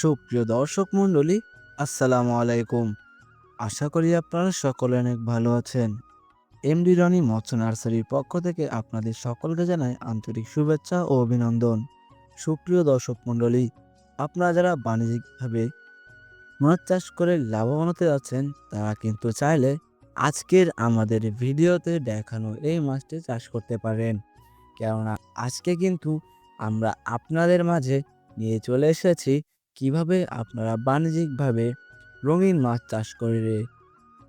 সুপ্রিয় দর্শক মণ্ডলী, আসসালামু আলাইকুম। আশা করি আপনারা সকলে অনেক ভালো আছেন। এমডি রনি মৎস্য নার্সারির পক্ষ থেকে আপনাদের সকলকে জানাই আন্তরিক শুভেচ্ছা ও অভিনন্দন। সুপ্রিয় দর্শক মণ্ডলী, আপনারা যারা বাণিজ্যিকভাবে মাছ চাষ করে লাভবান হতে যাচ্ছেন, তারা কিন্তু চাইলে আজকের আমাদের ভিডিওতে দেখানো এই মাছটি চাষ করতে পারেন। কেননা আজকে কিন্তু আমরা আপনাদের মাঝে নিয়ে চলে এসেছি কীভাবে আপনারা বাণিজ্যিকভাবে রঙিন মাছ চাষ করে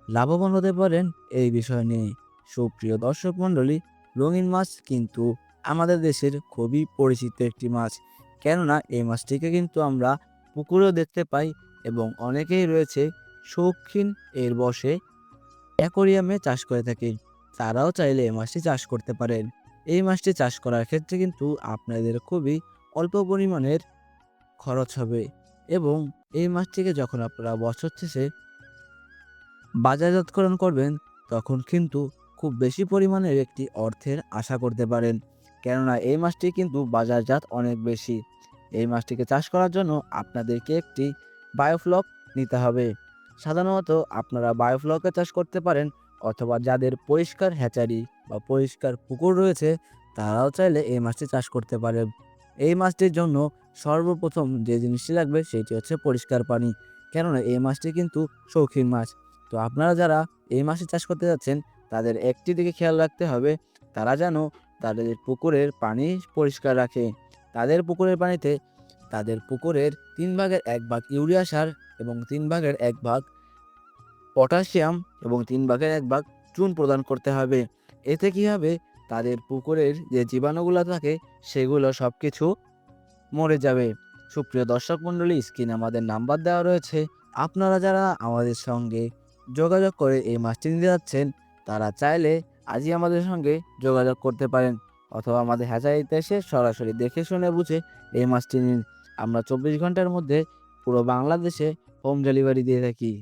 লাভবান হতে পারেন এই বিষয় নিয়ে? সুপ্রিয় দর্শক মণ্ডলী, রঙিন মাছ কিন্তু আমাদের দেশের খুবই পরিচিত একটি মাছ। কেননা এই মাছটিকে কিন্তু আমরা পুকুরেও দেখতে পাই এবং অনেকেই রয়েছে শৌখিন এর বসে অ্যাকোরিয়ামে চাষ করে থাকে। তারাও চাইলে এই মাছটি চাষ করতে পারেন। এই মাছটি চাষ করার ক্ষেত্রে কিন্তু আপনাদের খুবই অল্প পরিমাণের খরচ হবে। এবং এই মাছটিকে যখন আপনারা বছর শেষে বাজারজাতকরণ করবেন, তখন কিন্তু খুব বেশি পরিমাণের একটি অর্থের আশা করতে পারেন। কেননা এই মাছটি কিন্তু বাজারজাত অনেক বেশি। এই মাছটিকে চাষ করার জন্য আপনাদেরকে একটি বায়োফ্লক নিতে হবে। সাধারণত আপনারা বায়োফ্লকে চাষ করতে পারেন অথবা যাদের পরিষ্কার হ্যাচারি বা পরিষ্কার পুকুর রয়েছে, তারাও চাইলে এই মাছটি চাষ করতে পারে এই মাছটির জন্য সর্বপ্রথম যে জিনিসটি লাগবে সেটি হচ্ছে পরিষ্কার পানি। কেননা এই মাছটি কিন্তু শৌখিন মাছ। তো আপনারা যারা এই মাছটি চাষ করতে যাচ্ছেন, তাদের একটি দিকে খেয়াল রাখতে হবে, তারা যেন তাদের পুকুরের পানি পরিষ্কার রাখে। তাদের পুকুরের পানিতে তাদের পুকুরের তিন ভাগের এক ভাগ ইউরিয়া সার এবং তিন ভাগের এক ভাগ পটাশিয়াম এবং তিন ভাগের এক ভাগ চুন প্রদান করতে হবে। এতে কী হবে? তাদের পুকুরের যে জীবাণুগুলো থাকে, সেগুলো সব কিছু মরে যাবে। সুপ্রিয় দর্শক মণ্ডলী, স্ক্রিনে আমাদের নাম্বার দেওয়া রয়েছে। আপনারা যারা আমাদের সঙ্গে যোগাযোগ করে এই মাছটি নিতে যাচ্ছেন, তারা চাইলে আজই আমাদের সঙ্গে যোগাযোগ করতে পারেন অথবা আমাদের হ্যাচারিতে এসে সরাসরি দেখে শুনে বুঝে এই মাছটি নিন। আমরা চব্বিশ ঘণ্টার মধ্যে পুরো বাংলাদেশে হোম ডেলিভারি দিয়ে থাকি।